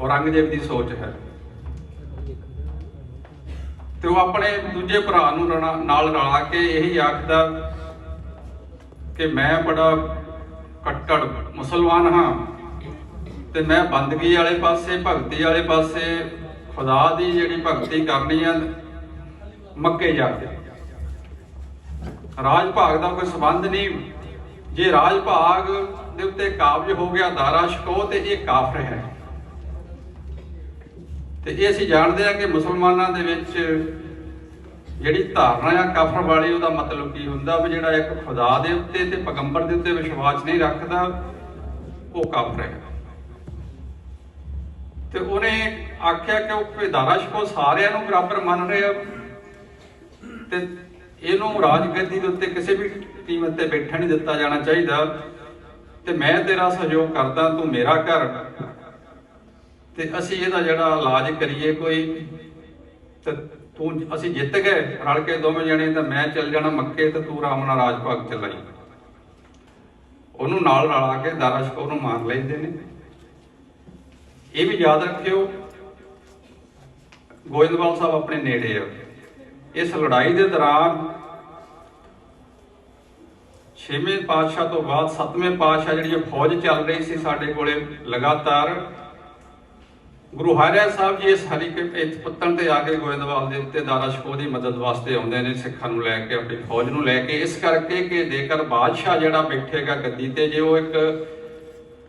ਔਰੰਗਜ਼ੇਬ ਦੀ ਸੋਚ ਹੈ। ਤੇ ਉਹ ਆਪਣੇ ਦੂਜੇ ਭਰਾ ਨੂੰ ਰਣਾ- ਨਾਲ ਰਲਾ ਕੇ ਇਹੀ ਆਖਦਾ ਕਿ ਮੈਂ ਬੜਾ ਕੱਟੜ ਮੁਸਲਮਾਨ ਹਾਂ ਤੇ ਮੈਂ ਬੰਦਗੀ ਵਾਲੇ ਪਾਸੇ, ਭਗਤੀ ਵਾਲੇ ਪਾਸੇ, ਖੁਦਾ ਦੀ ਜਿਹੜੀ ਭਗਤੀ ਕਰਨੀ ਆ, ਮੱਕੇ ਜਾ ਕੇ। ਰਾਜ ਭਾਗ ਦਾ ਕੋਈ ਸਬੰਧ ਨਹੀਂ। ਜੇ ਰਾਜ ਭਾਗ ਦੇ ਉੱਤੇ ਕਾਬਜ ਹੋ ਗਿਆ, ਦਾਰਾ ਸ਼ਕੋ ਤੇ ਇਹ ਕਾਫਰ ਹੈ। ਤੇ ਇਹ ਅਸੀਂ ਜਾਣਦੇ ਹਾਂ ਕਿ ਮੁਸਲਮਾਨਾਂ ਦੇ ਵਿੱਚ ਜਿਹੜੀ ਧਾਰਨਾ ਆ ਕਾਫਰ ਵਾਲੀ, ਉਹਦਾ ਮਤਲਬ ਕੀ ਹੁੰਦਾ ਵੀ ਜਿਹੜਾ ਇੱਕ ਖੁਦਾ ਦੇ ਉੱਤੇ ਤੇ ਪੈਗੰਬਰ ਦੇ ਉੱਤੇ ਵਿਸ਼ਵਾਸ ਨਹੀਂ ਰੱਖਦਾ, ਉਹ ਕਾਫਰ ਹੈ ਤੇ ਉਹਨੇ ਆਖਿਆ ਕਿ ਉਹ ਦਾਰਾ ਸ਼ਕੋ ਸਾਰਿਆਂ ਨੂੰ ਬਰਾਬਰ ਮੰਨ ਰਿਹਾ। ਤੇ ਇਹਨੂੰ ਰਾਜਗੱਦੀ ਦੇ ਉੱਤੇ ਕਿਸੇ ਵੀ ਕੀਮਤ ਤੇ ਬੈਠਣ ਨਹੀਂ ਦਿੱਤਾ ਜਾਣਾ ਚਾਹੀਦਾ। ਤੇ ਮੈਂ ਤੇਰਾ ਸਹਿਯੋਗ ਕਰਦਾ, ਤੂੰ ਮੇਰਾ ਘਰ ਤੇ ਅਸੀਂ ਇਹਦਾ ਜਿਹੜਾ ਇਲਾਜ ਕਰੀਏ ਕੋਈ, ਤੂੰ ਅਸੀਂ ਜਿੱਤ ਗਏ, ਰਲ ਕੇ ਦੋਵੇਂ ਜਣੇ, ਤਾਂ ਮੈਂ ਚੱਲ ਜਾਣਾ ਮੱਕੇ ਤੇ ਤੂੰ ਆਰਾਮ ਨਾਲ ਰਾਜ ਚਲਾਈ ਉਹਨੂੰ ਨਾਲ ਰਲਾ ਕੇ ਦਾਰਾ ਨੂੰ ਮਾਰ ਲੈਂਦੇ ਨੇ। ਇਹ ਵੀ ਯਾਦ ਰੱਖਿਓ, ਗੋਇੰਦਵਾਲ ਸਾਹਿਬ ਆਪਣੇ ਨੇੜੇ ਆ। ਇਸ ਲੜਾਈ ਦੇ ਦੌਰਾਨ ਛੇਵੇਂ ਪਾਤਸ਼ਾਹ ਤੋਂ ਬਾਅਦ ਸੱਤਵੇਂ ਪਾਤਸ਼ਾਹ ਜਿਹੜੀ ਫੌਜ ਚੱਲ ਰਹੀ ਸੀ ਸਾਡੇ ਕੋਲੇ ਲਗਾਤਾਰ ਗੁਰੂ ਹਰਿਆ ਸਾਹਿਬ ਜੀ ਇਸ ਹਰੀ ਕੇ ਇਸ ਪੱਤਣ ਤੇ ਆ ਕੇ ਗੋਇੰਦਵਾਲ ਦੇ ਉੱਤੇ ਦਾਰਾ ਸ਼ਕੋ ਦੀ ਮਦਦ ਵਾਸਤੇ ਆਉਂਦੇ ਨੇ, ਸਿੱਖਾਂ ਨੂੰ ਲੈ ਕੇ, ਆਪਣੀ ਫੌਜ ਨੂੰ ਲੈ ਕੇ। ਇਸ ਕਰਕੇ ਕਿ ਜੇਕਰ ਬਾਦਸ਼ਾਹ ਜਿਹੜਾ ਬੈਠੇਗਾ ਗੱਦੀ ਤੇ, ਜੇ ਉਹ ਇੱਕ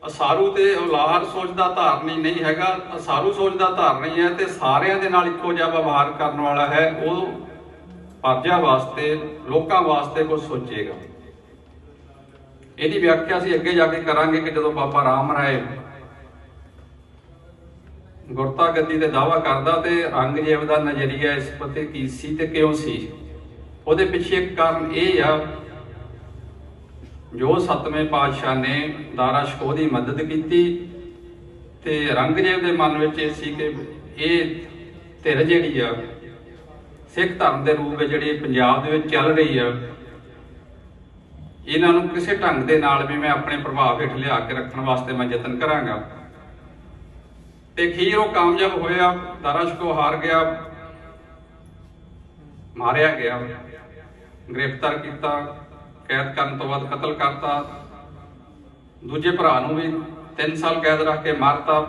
ਅਸਾਰੂ ਤੇ ਔਲਾਦ ਸੋਚ ਦਾ ਧਾਰਨੀ ਨਹੀਂ ਹੈਗਾ, ਅਸਾਰੂ ਸੋਚ ਦਾ ਧਾਰਨੀ ਹੈ ਤੇ ਸਾਰਿਆਂ ਦੇ ਨਾਲ ਇੱਕੋ ਜਿਹਾ ਵਿਵਹਾਰ ਕਰਨ ਵਾਲਾ ਹੈ, ਉਹ ਪਰਜਾ ਵਾਸਤੇ, ਲੋਕਾਂ ਵਾਸਤੇ ਕੁਝ ਸੋਚੇਗਾ। ਇਹਦੀ ਵਿਆਖਿਆ ਅਸੀਂ ਅੱਗੇ ਜਾ ਕੇ ਕਰਾਂਗੇ ਕਿ ਜਦੋਂ ਬਾਬਾ ਰਾਮ ਰਾਏ ਗੁਰਤਾ ਗੱਦੀ ਤੇ ਦਾਵਾ ਕਰਦਾ ਤੇ ਔਰੰਗਜ਼ੇਬ ਦਾ ਨਜ਼ਰੀਆ ਇਸ ਪਤੇ ਕੀ ਸੀ ਤੇ ਕਿਉਂ ਸੀ? ਉਹਦੇ ਪਿੱਛੇ ਇੱਕ ਕਾਰਨ ਇਹ ਆ, ਜੋ ਸਤਵੇਂ ਪਾਤਸ਼ਾਹ ਨੇ ਦਾਰਾ ਸ਼ਕੋ ਦੀ ਮਦਦ ਕੀਤੀ ਤੇ ਔਰੰਗਜ਼ੇਬ ਦੇ ਮਨ ਵਿੱਚ ਇਹ ਸੀ ਕਿ ਇਹ ਧਿਰ ਜਿਹੜੀ ਆ, ਸਿੱਖ ਧਰਮ ਦੇ ਰੂਪ ਵਿੱਚ ਜਿਹੜੀ ਪੰਜਾਬ ਦੇ ਵਿੱਚ ਚੱਲ ਰਹੀ ਆ, ਇਹਨਾਂ ਨੂੰ ਕਿਸੇ ਢੰਗ ਦੇ ਨਾਲ ਵੀ ਮੈਂ ਆਪਣੇ ਪ੍ਰਭਾਵ ਹੇਠ ਲਿਆ ਕੇ ਰੱਖਣ ਵਾਸਤੇ ਮੈਂ ਯਤਨ ਕਰਾਂਗਾ। ਤੇ ਖੀਰ ਉਹ ਕਾਮਯਾਬ ਹੋਇਆ ਦਾਰਾ ਸ਼ਕੋ ਹਾਰ ਗਿਆ, ਮਾਰਿਆ ਗਿਆ, ਗ੍ਰਿਫਤਾਰ ਕੀਤਾ, ਕੈਦ ਕਰਨ ਤੋਂ ਬਾਅਦ ਕਤਲ ਕਰਤਾ, ਦੂਜੇ ਭਰਾ ਨੂੰ ਵੀ 3 ਸਾਲ ਕੈਦ ਰੱਖ ਕੇ ਮਾਰਤਾ